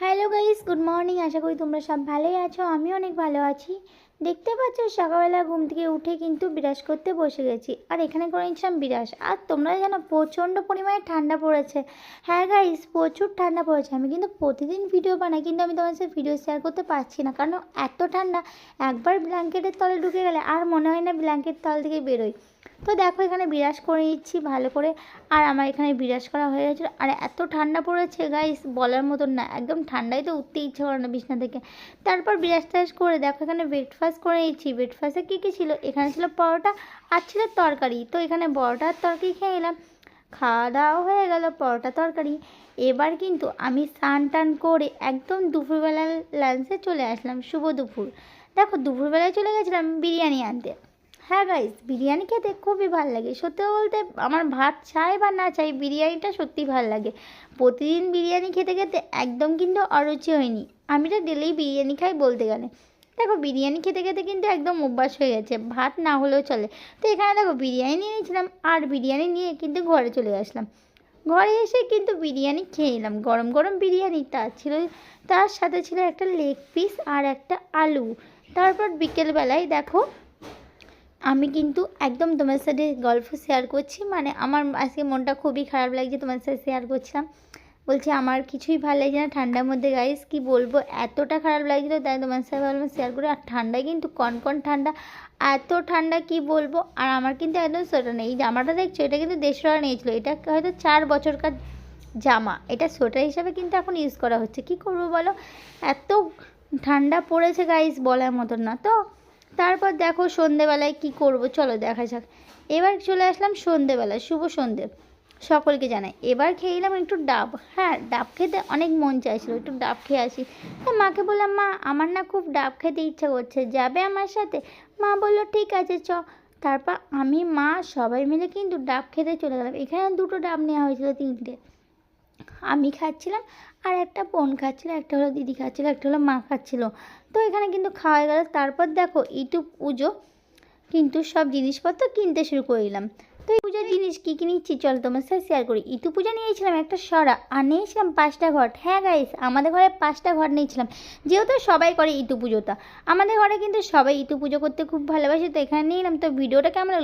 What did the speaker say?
Hello guys good morning আশা করি তোমরা সব ভালোই আছো আমি অনেক ভালো আছি। দেখতে পাচ্ছ, সকালবেলা ঘুম থেকে উঠে কিন্তু বিরাজ করতে বসে গেছি। আর এখানে করে নিচ্ছিলাম বিরাজ আর তোমরা জানো, প্রচণ্ড পরিমাণে ঠান্ডা পড়েছে। হ্যাঁ গাইস প্রচুর ঠান্ডা পড়েছে। আমি কিন্তু প্রতিদিন ভিডিও বানাই, কিন্তু আমি তোমার সাথে ভিডিও শেয়ার করতে পারছি না। কারণ এত ঠান্ডা, একবার ব্ল্যাঙ্কেটের তলে ঢুকে গেলে আর মনে হয় না ব্ল্যাঙ্কেট তল থেকে বেরোই। তো দেখো, এখানে বিরাজ করে নিচ্ছি ভালো করে। আর আমার এখানে বিরাজ করা হয়ে গেছিল আর এত ঠান্ডা পড়েছে গাইস বলার মতন না। একদম ঠান্ডায় তো উঠতে ইচ্ছে করে না বিছনা থেকে। তারপর বিরাজ টাজ করে দেখো, এখানে ব্রেকফাস্ট করে নিচ্ছি। ব্রেকফাস্টে কী কী ছিল? এখানে ছিল পরোটা আর ছিল তরকারি। তো এখানে পরোটা আর তরকারি খেয়ে এলাম। খাওয়া দাওয়া হয়ে গেল, পরোটা, তরকারি। এবার কিন্তু আমি স্নান টান করে একদম দুপুরবেলা লাঞ্চে চলে আসলাম, শুভ দুপুর। দেখো, দুপুরবেলায় চলে গেছিলাম বিরিয়ানি আনতে। হ্যাঁ গাইস বিরিয়ানি খেতে খুবই ভালো লাগে। সত্যি বলতে আমার ভাত চাই বা না চাই, বিরিয়ানিটা সত্যিই ভালো লাগে। প্রতিদিন বিরিয়ানি খেতে খেতে একদম কিন্তু অরুচি হয়নি। আমি তো ডেলি বিরিয়ানি খাই বলতে গেলে। দেখো, বিরিয়ানি খেতে খেতে কিন্তু একদম অভ্যাস হয়ে গেছে, ভাত না হলেও চলে। তো এখানে দেখো, বিরিয়ানি নিয়ে নিয়েছিলাম, আর বিরিয়ানি নিয়ে কিন্তু ঘরে চলে আসলাম। ঘরে এসে কিন্তু বিরিয়ানি খেয়ে নিলাম, গরম গরম বিরিয়ানি। তার ছিল, তার সাথে ছিল একটা লেগ পিস আর একটা আলু। তারপর বিকেলবেলায় দেখো, আমি কিন্তু একদম তোমার সাথে গল্প শেয়ার করছি মানে আমার আজকে মনটা খুবই খারাপ লাগছে তোমার সাথে শেয়ার করছিলাম। বলছি, আমার কিছুই ভালো লাগছে না ঠান্ডার মধ্যে গাইস কি বলব? এতটা খারাপ লাগছিল তাই তোমার সাথে ভাবলাম শেয়ার করে। আর ঠান্ডায় কিন্তু কনকন ঠান্ডা, এত ঠান্ডা কি বলব? আর আমার কিন্তু একদম সোয়েটার নেই। এই জামাটা দেখছ? এটা কিন্তু দেড়শো টাকা নিয়েছিলো। এটা হয়তো চার বছরকার জামা। এটা সোয়েটার হিসাবে কিন্তু এখন ইউজ করা হচ্ছে। কি করব বলো? এত ঠান্ডা পড়েছে গাইস বলার মতন না, তো? তারপর দেখো সন্ধেবেলায় কি করব? চলো দেখা যাক। এবার চলে আসলাম সন্ধেবেলা শুভ সন্ধে। সকলকে জানাই। এবার খেয়ে নিলাম একটু ডাব। হ্যাঁ ডাব খেতে অনেক মন চাইছিল, একটু ডাব খেয়ে আসি। হ্যাঁ মাকে বললাম, মা, আমার না খুব ডাব খেতে ইচ্ছা করছে, যাবে আমার সাথে? মা বলল, ঠিক আছে, চ। তারপর আমি, মা সবাই মিলে কিন্তু ডাব খেতে চলে গেলাম। এখানে দুটো ডাব নেওয়া হয়েছিল, তিনটে। আমি খাচ্ছিলাম আর একটা বোন খাচ্ছিল, একটা হলো দিদি খাচ্ছিল, একটা হলো মা খাচ্ছিল। তো এখানে কিন্তু খাওয়া গেল। তারপর দেখো ইটু পুজো কিন্তু সব জিনিসপত্র কিনতে শুরু করলাম তো এই পূজার জিনিস কী কী নিচ্ছি? চল তোমার সাথে শেয়ার করি। ইতু পূজা নিয়েছিলাম একটা সরা আর নিয়েছিলাম পাঁচটা ঘট। হ্যাঁ গাইস আমাদের ঘরে পাঁচটা ঘট নিয়েছিলাম। যেহেতু সবাই করে ইতু পুজোটা। আমাদের ঘরে কিন্তু সবাই ইতু পুজো করতে খুব ভালোবাসে, তো এখানে নিলাম। তো ভিডিওটা কেমন লাগল?